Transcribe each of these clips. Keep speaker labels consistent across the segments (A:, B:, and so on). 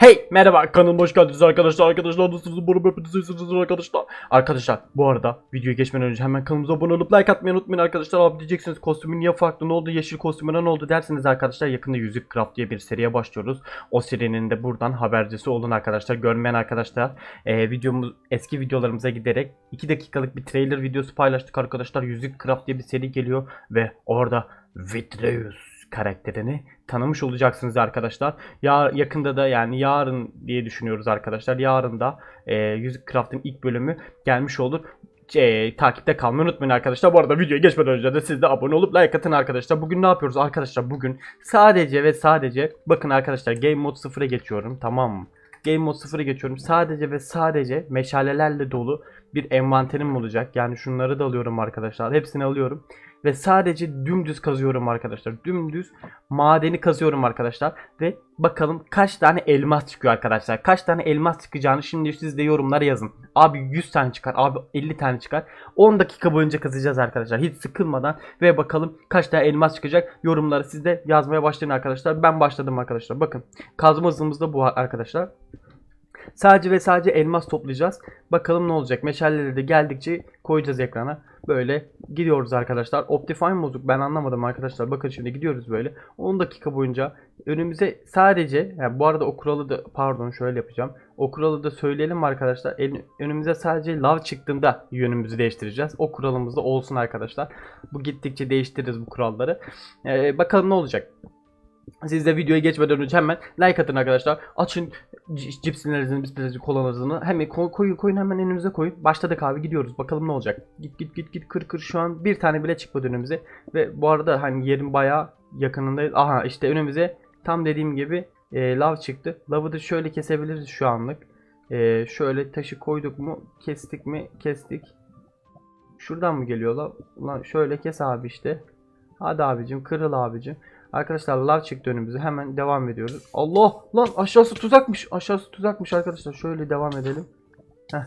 A: Hey merhaba kanalıma hoş geldiniz arkadaşlar. Arkadaşlar nasılsınız? Umarım hepiniz arkadaşlar. Arkadaşlar bu arada videoya geçmeden önce hemen kanalımıza abone olup like atmayı unutmayın arkadaşlar. Abi diyeceksiniz kostümün niye farklı ne oldu yeşil kostümüne ne oldu derseniz arkadaşlar yakında Yüzük Craft diye bir seriye başlıyoruz. O serinin de buradan habercisi olun arkadaşlar görmeyen arkadaşlar. E, videomuz eski videolarımıza giderek 2 dakikalık bir trailer videosu paylaştık arkadaşlar. Yüzük Craft diye bir seri geliyor ve orada Vitreus karakterini tanımış olacaksınız arkadaşlar. Ya yakında da yani yarın diye düşünüyoruz arkadaşlar. Yarın da e, Yüzük Craft'ın ilk bölümü gelmiş olur. E, takipte kalmayı unutmayın arkadaşlar. Bu arada videoya geçmeden önce de siz de abone olup like atın arkadaşlar. Bugün ne yapıyoruz arkadaşlar? Bugün sadece ve sadece bakın arkadaşlar Game Mode 0'a geçiyorum tamam mı? Game Mode 0'a geçiyorum. Sadece ve sadece meşalelerle dolu bir envanterim olacak. Yani şunları da alıyorum arkadaşlar. Hepsini alıyorum. Ve sadece dümdüz kazıyorum arkadaşlar. Dümdüz madeni kazıyorum arkadaşlar. Ve bakalım kaç tane elmas çıkıyor arkadaşlar. Kaç tane elmas çıkacağını şimdi siz de yorumlara yazın. Abi 100 tane çıkar. Abi 50 tane çıkar. 10 dakika boyunca kazacağız arkadaşlar. Hiç sıkılmadan. Ve bakalım kaç tane elmas çıkacak. Yorumları siz de yazmaya başlayın arkadaşlar. Ben başladım arkadaşlar. Bakın kazma hızımız da bu arkadaşlar. Sadece ve sadece elmas toplayacağız. Bakalım ne olacak. Meşaleleri de geldikçe koyacağız ekrana. Böyle gidiyoruz arkadaşlar. Optifine bozuk ben anlamadım arkadaşlar. Bakın şimdi gidiyoruz böyle. 10 dakika boyunca önümüze sadece yani bu arada o kuralı da pardon şöyle yapacağım. O kuralı da söyleyelim arkadaşlar. Önümüze sadece lav çıktığında yönümüzü değiştireceğiz. O kuralımız da olsun arkadaşlar. Bu gittikçe değiştiririz bu kuralları. Ee, bakalım ne olacak. Siz de videoya geçmeden önce hemen like atın arkadaşlar. Açın c- cipsinlerinizin, bisikletinizin, kolanızını. Hemen koy, koyun, koyun hemen önümüze koyun. Başladık abi gidiyoruz. Bakalım ne olacak. Git git git git kır kır şu an bir tane bile çıkmadı önümüze. Ve bu arada hani yerin bayağı yakınındayız. Aha işte önümüze tam dediğim gibi e, lav çıktı. Lavı da şöyle kesebiliriz şu anlık. E, şöyle taşı koyduk mu kestik mi kestik. Şuradan mı geliyor lav? Lan şöyle kes abi işte. Hadi abicim kırıl abicim. Arkadaşlar lav çıktı önümüze. Hemen devam ediyoruz. Allah! Lan aşağısı tuzakmış. Aşağısı tuzakmış arkadaşlar. Şöyle devam edelim. Heh.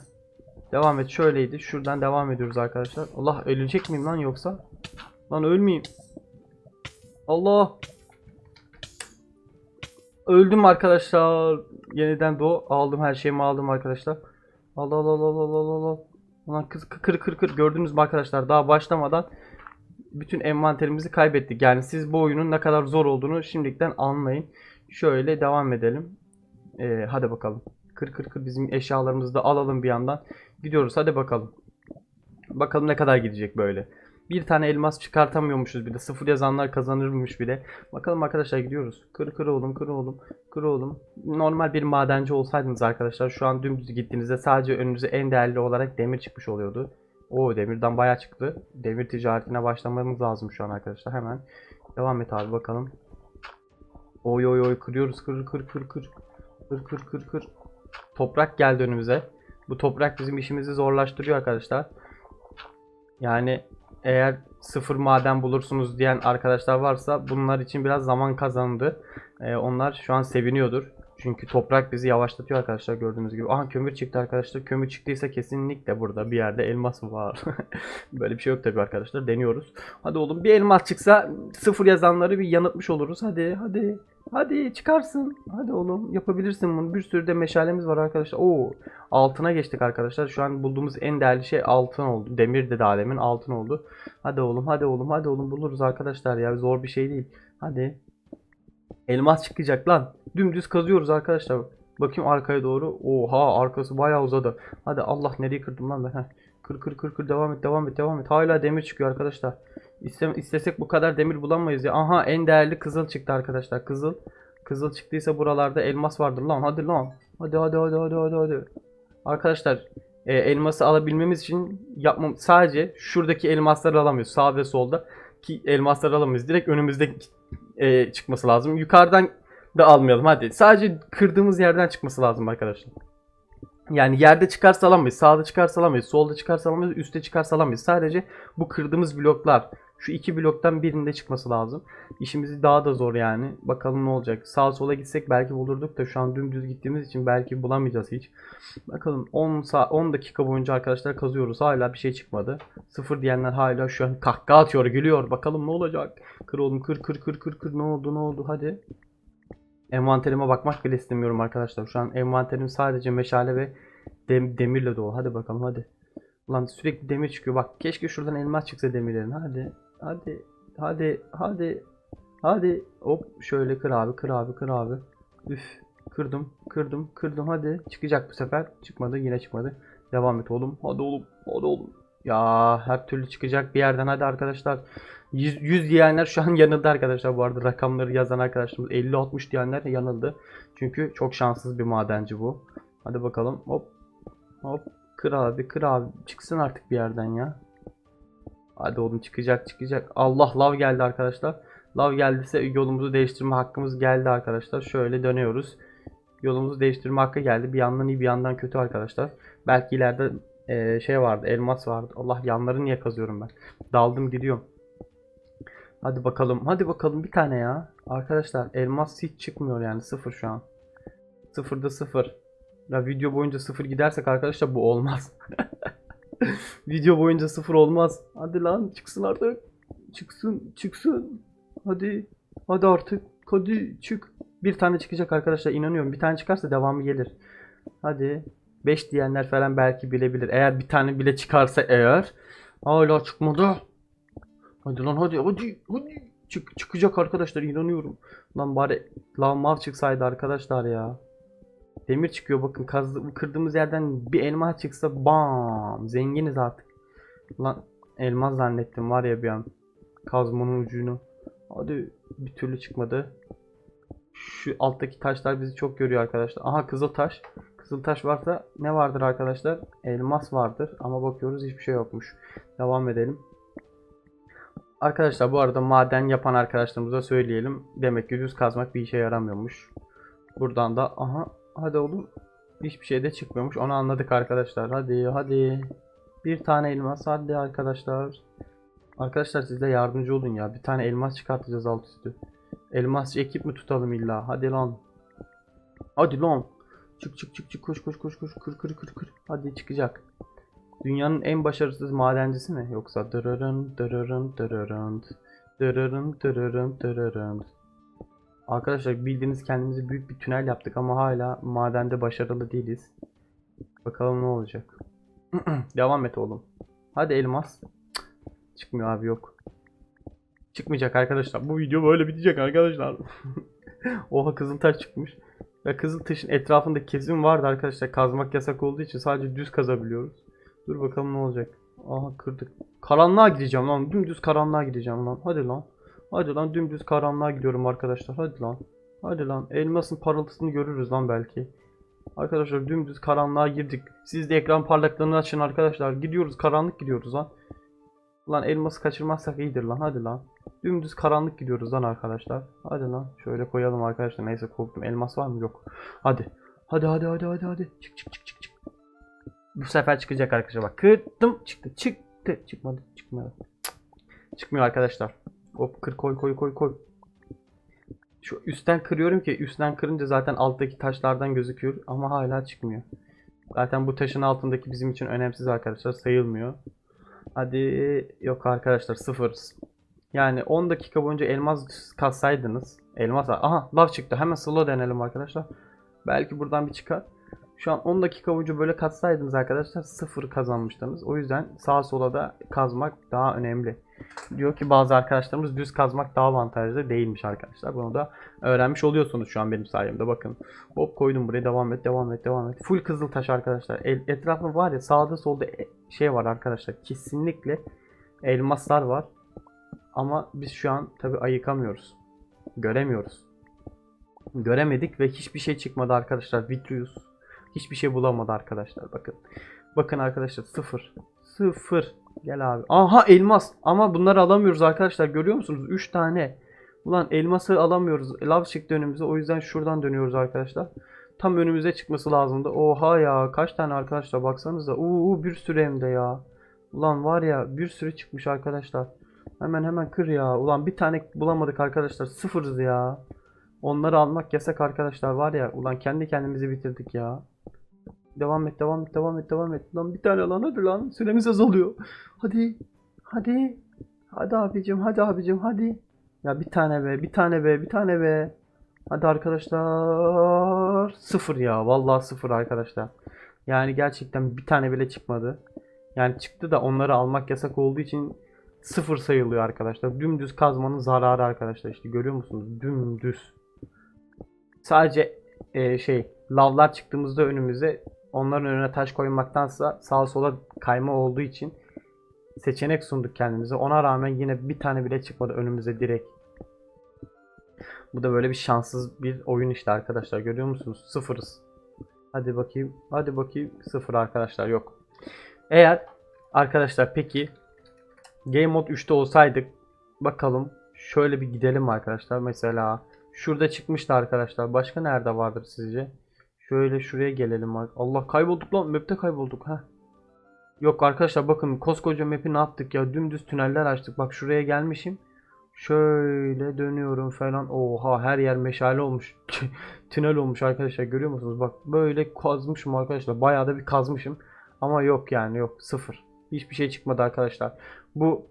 A: Devam et. Şöyleydi. Şuradan devam ediyoruz arkadaşlar. Allah ölecek miyim lan yoksa? Lan ölmeyeyim. Allah! Öldüm arkadaşlar. Yeniden doğ. Aldım her şeyimi aldım arkadaşlar. Allah Allah Allah Allah Allah. Lan kız kır kır kır gördünüz mü arkadaşlar daha başlamadan bütün envanterimizi kaybettik. Yani siz bu oyunun ne kadar zor olduğunu şimdiden anlayın. Şöyle devam edelim. Ee, hadi bakalım. Kır kır kır bizim eşyalarımızı da alalım bir yandan. Gidiyoruz hadi bakalım. Bakalım ne kadar gidecek böyle. Bir tane elmas çıkartamıyormuşuz bir de. Sıfır yazanlar kazanırmış bile. Bakalım arkadaşlar gidiyoruz. Kır kır oğlum kır oğlum. Kır oğlum. Normal bir madenci olsaydınız arkadaşlar şu an dümdüz gittiğinizde sadece önünüze en değerli olarak demir çıkmış oluyordu. O demirden bayağı çıktı. Demir ticaretine başlamamız lazım şu an arkadaşlar. Hemen devam et abi bakalım. Oy oy oy kırıyoruz kır kır kır kır. Kır kır kır kır. Toprak geldi önümüze. Bu toprak bizim işimizi zorlaştırıyor arkadaşlar. Yani eğer sıfır maden bulursunuz diyen arkadaşlar varsa bunlar için biraz zaman kazandı. Ee, onlar şu an seviniyordur. Çünkü toprak bizi yavaşlatıyor arkadaşlar gördüğünüz gibi. Aha kömür çıktı arkadaşlar. Kömür çıktıysa kesinlikle burada bir yerde elmas var. Böyle bir şey yok tabii arkadaşlar. Deniyoruz. Hadi oğlum bir elmas çıksa sıfır yazanları bir yanıtmış oluruz. Hadi hadi. Hadi çıkarsın. Hadi oğlum yapabilirsin bunu. Bir sürü de meşalemiz var arkadaşlar. Oo altına geçtik arkadaşlar. Şu an bulduğumuz en değerli şey altın oldu. Demir de daha altın oldu. Hadi oğlum hadi oğlum hadi oğlum buluruz arkadaşlar ya. Zor bir şey değil. Hadi. Elmas çıkacak lan. Dümdüz kazıyoruz arkadaşlar. Bakayım arkaya doğru. Oha arkası bayağı uzadı. Hadi Allah nereye kırdım lan ben. Kır kır kır kır devam et devam et devam et. Hala demir çıkıyor arkadaşlar. İste, istesek bu kadar demir bulamayız ya. Aha en değerli kızıl çıktı arkadaşlar. Kızıl. Kızıl çıktıysa buralarda elmas vardır lan. Hadi lan. Hadi hadi hadi hadi hadi hadi. Arkadaşlar e, elması alabilmemiz için yapmam sadece şuradaki elmasları alamıyoruz. Sağ ve solda ki elmasları alamayız. Direkt önümüzde e, çıkması lazım. Yukarıdan da almayalım hadi. Sadece kırdığımız yerden çıkması lazım arkadaşlar. Yani yerde çıkarsa alamayız, sağda çıkarsa alamayız, solda çıkarsa alamayız, üstte çıkarsa alamayız. Sadece bu kırdığımız bloklar, şu iki bloktan birinde çıkması lazım. İşimizi daha da zor yani. Bakalım ne olacak. Sağa sola gitsek belki bulurduk da şu an dümdüz gittiğimiz için belki bulamayacağız hiç. Bakalım 10 sa 10 dakika boyunca arkadaşlar kazıyoruz. Hala bir şey çıkmadı. Sıfır diyenler hala şu an kahkaha atıyor, gülüyor. Bakalım ne olacak. Kır oğlum kır kır kır kır kır ne oldu ne oldu hadi. Envanterime bakmak bile istemiyorum arkadaşlar. Şu an envanterim sadece meşale ve dem- demirle dolu. Hadi bakalım hadi. Ulan sürekli demir çıkıyor. Bak keşke şuradan elmas çıksa demirlerin. Hadi. Hadi. Hadi. Hadi. Hadi. Hop şöyle kır abi kır abi kır abi. Üf. Kırdım. Kırdım. Kırdım. Hadi. Çıkacak bu sefer. Çıkmadı. Yine çıkmadı. Devam et oğlum. Hadi oğlum. Hadi oğlum. Ya her türlü çıkacak bir yerden. Hadi arkadaşlar. 100, 100 diyenler şu an yanıldı arkadaşlar. Bu arada rakamları yazan arkadaşlarımız 50-60 diyenler yanıldı. Çünkü çok şanssız bir madenci bu. Hadi bakalım. Hop. Hop. Kır abi kır abi. Çıksın artık bir yerden ya. Hadi oğlum çıkacak çıkacak. Allah lav geldi arkadaşlar. Lav geldiyse yolumuzu değiştirme hakkımız geldi arkadaşlar. Şöyle dönüyoruz. Yolumuzu değiştirme hakkı geldi. Bir yandan iyi bir yandan kötü arkadaşlar. Belki ileride eee, şey vardı elmas vardı. Allah yanları niye kazıyorum ben. Daldım gidiyorum. Hadi bakalım. Hadi bakalım bir tane ya. Arkadaşlar elmas hiç çıkmıyor yani. Sıfır şu an. Sıfırda sıfır. Ya video boyunca sıfır gidersek arkadaşlar bu olmaz. video boyunca sıfır olmaz. Hadi lan çıksın artık. Çıksın çıksın. Hadi. Hadi artık. Hadi çık. Bir tane çıkacak arkadaşlar inanıyorum. Bir tane çıkarsa devamı gelir. Hadi. 5 diyenler falan belki bilebilir. Eğer bir tane bile çıkarsa eğer. Hala çıkmadı. Hadi lan hadi hadi hadi. Çık, çıkacak arkadaşlar inanıyorum. Lan bari lan mav çıksaydı arkadaşlar ya. Demir çıkıyor bakın kazdı, kırdığımız yerden bir elma çıksa bam zenginiz artık. Lan elmas zannettim var ya bir an. Kazmanın ucunu. Hadi bir türlü çıkmadı. Şu alttaki taşlar bizi çok görüyor arkadaşlar. Aha kızıl taş. Kızıl taş varsa ne vardır arkadaşlar? Elmas vardır ama bakıyoruz hiçbir şey yokmuş. Devam edelim. Arkadaşlar bu arada maden yapan arkadaşlarımıza söyleyelim. Demek ki düz kazmak bir işe yaramıyormuş. Buradan da aha hadi oğlum hiçbir şey de çıkmıyormuş. Onu anladık arkadaşlar. Hadi hadi. Bir tane elmas hadi arkadaşlar. Arkadaşlar siz de yardımcı olun ya. Bir tane elmas çıkartacağız alt üstü. Elmasçı ekip mi tutalım illa? Hadi lan. Hadi lan. Çık çık çık çık koş koş koş koş kır kır kır kır. Hadi çıkacak. Dünyanın en başarısız madencisi mi? Yoksa dırırın dırırın dırırın dırırın dırırın dırırın Arkadaşlar bildiğiniz kendimizi büyük bir tünel yaptık ama hala madende başarılı değiliz. Bakalım ne olacak. Devam et oğlum. Hadi elmas. Çıkmıyor abi yok. Çıkmayacak arkadaşlar. Bu video böyle bitecek arkadaşlar. Oha kızıltaş çıkmış. Ya kızıltaşın etrafında kesim vardı arkadaşlar. Kazmak yasak olduğu için sadece düz kazabiliyoruz. Dur bakalım ne olacak. Aha kırdık. Karanlığa gideceğim lan. Dümdüz karanlığa gideceğim lan. Hadi lan. Hadi lan dümdüz karanlığa gidiyorum arkadaşlar. Hadi lan. Hadi lan. Elmasın parıltısını görürüz lan belki. Arkadaşlar dümdüz karanlığa girdik. Siz de ekran parlaklığını açın arkadaşlar. Gidiyoruz karanlık gidiyoruz lan. Lan elması kaçırmazsak iyidir lan. Hadi lan. Dümdüz karanlık gidiyoruz lan arkadaşlar. Hadi lan. Şöyle koyalım arkadaşlar. Neyse korktum. Elmas var mı? Yok. Hadi. Hadi hadi hadi hadi hadi. Çık çık çık çık çık. Bu sefer çıkacak arkadaşlar bak. Kırdım çıktı. Çıktı. Çıkmadı. Çıkmadı. Çıkmıyor arkadaşlar. Hop kır koy koy koy koy. Şu üstten kırıyorum ki üstten kırınca zaten alttaki taşlardan gözüküyor ama hala çıkmıyor. Zaten bu taşın altındaki bizim için önemsiz arkadaşlar sayılmıyor. Hadi yok arkadaşlar sıfırız. Yani 10 dakika boyunca elmas kassaydınız. Elmas aha lav çıktı. Hemen slow denelim arkadaşlar. Belki buradan bir çıkar. Şu an 10 dakika boyunca böyle katsaydınız arkadaşlar sıfır kazanmıştınız. O yüzden sağa sola da kazmak daha önemli. Diyor ki bazı arkadaşlarımız düz kazmak daha avantajlı değilmiş arkadaşlar. Bunu da öğrenmiş oluyorsunuz şu an benim sayemde. Bakın hop koydum buraya devam et devam et devam et. Full kızıl taş arkadaşlar. El, etrafı var ya sağda solda e- şey var arkadaşlar. Kesinlikle elmaslar var. Ama biz şu an tabi ayıkamıyoruz. Göremiyoruz. Göremedik ve hiçbir şey çıkmadı arkadaşlar. Vitruvius hiçbir şey bulamadı arkadaşlar. Bakın. Bakın arkadaşlar sıfır. Sıfır. Gel abi. Aha elmas. Ama bunları alamıyoruz arkadaşlar. Görüyor musunuz? 3 tane. Ulan elması alamıyoruz. Lav çıktı önümüze. O yüzden şuradan dönüyoruz arkadaşlar. Tam önümüze çıkması lazımdı. Oha ya. Kaç tane arkadaşlar baksanıza. Uuu bir sürü hem de ya. Ulan var ya bir sürü çıkmış arkadaşlar. Hemen hemen kır ya. Ulan bir tane bulamadık arkadaşlar. Sıfırız ya. Onları almak yasak arkadaşlar var ya. Ulan kendi kendimizi bitirdik ya. Devam et, devam et, devam et, devam et. Lan bir tane lan hadi lan. Süremiz azalıyor. Hadi. Hadi. Hadi abicim, hadi abicim, hadi. Ya bir tane be, bir tane be, bir tane be. Hadi arkadaşlar. Sıfır ya. Vallahi sıfır arkadaşlar. Yani gerçekten bir tane bile çıkmadı. Yani çıktı da onları almak yasak olduğu için sıfır sayılıyor arkadaşlar. Dümdüz kazmanın zararı arkadaşlar. İşte görüyor musunuz? Dümdüz. Sadece e, şey lavlar çıktığımızda önümüze onların önüne taş koymaktansa sağa sola kayma olduğu için seçenek sunduk kendimize. Ona rağmen yine bir tane bile çıkmadı önümüze direkt. Bu da böyle bir şanssız bir oyun işte arkadaşlar. Görüyor musunuz? Sıfırız. Hadi bakayım. Hadi bakayım. Sıfır arkadaşlar yok. Eğer arkadaşlar peki Game Mode 3'te olsaydık bakalım şöyle bir gidelim arkadaşlar. Mesela şurada çıkmıştı arkadaşlar. Başka nerede vardır sizce? Şöyle şuraya gelelim. Allah kaybolduk lan. Map'te kaybolduk. ha. Yok arkadaşlar bakın koskoca map'i ne yaptık ya? Dümdüz tüneller açtık. Bak şuraya gelmişim. Şöyle dönüyorum falan. Oha her yer meşale olmuş. Tünel olmuş arkadaşlar görüyor musunuz? Bak böyle kazmışım arkadaşlar. Bayağı da bir kazmışım. Ama yok yani yok sıfır. Hiçbir şey çıkmadı arkadaşlar. Bu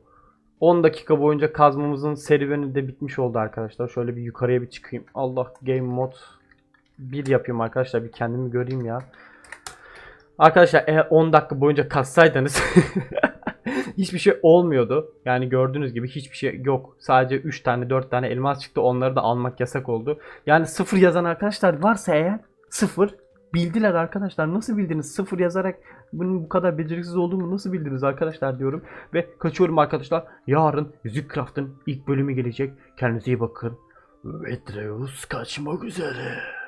A: 10 dakika boyunca kazmamızın serüveni de bitmiş oldu arkadaşlar. Şöyle bir yukarıya bir çıkayım. Allah game mod 1 yapayım arkadaşlar. Bir kendimi göreyim ya. Arkadaşlar eğer 10 dakika boyunca kazsaydınız hiçbir şey olmuyordu. Yani gördüğünüz gibi hiçbir şey yok. Sadece 3 tane 4 tane elmas çıktı. Onları da almak yasak oldu. Yani sıfır yazan arkadaşlar varsa eğer sıfır bildiler arkadaşlar. Nasıl bildiniz? Sıfır yazarak bunun bu kadar beceriksiz olduğumu nasıl bildiniz arkadaşlar diyorum. Ve kaçıyorum arkadaşlar. Yarın Zikcraft'ın ilk bölümü gelecek. Kendinize iyi bakın. Vetreus kaçmak üzere.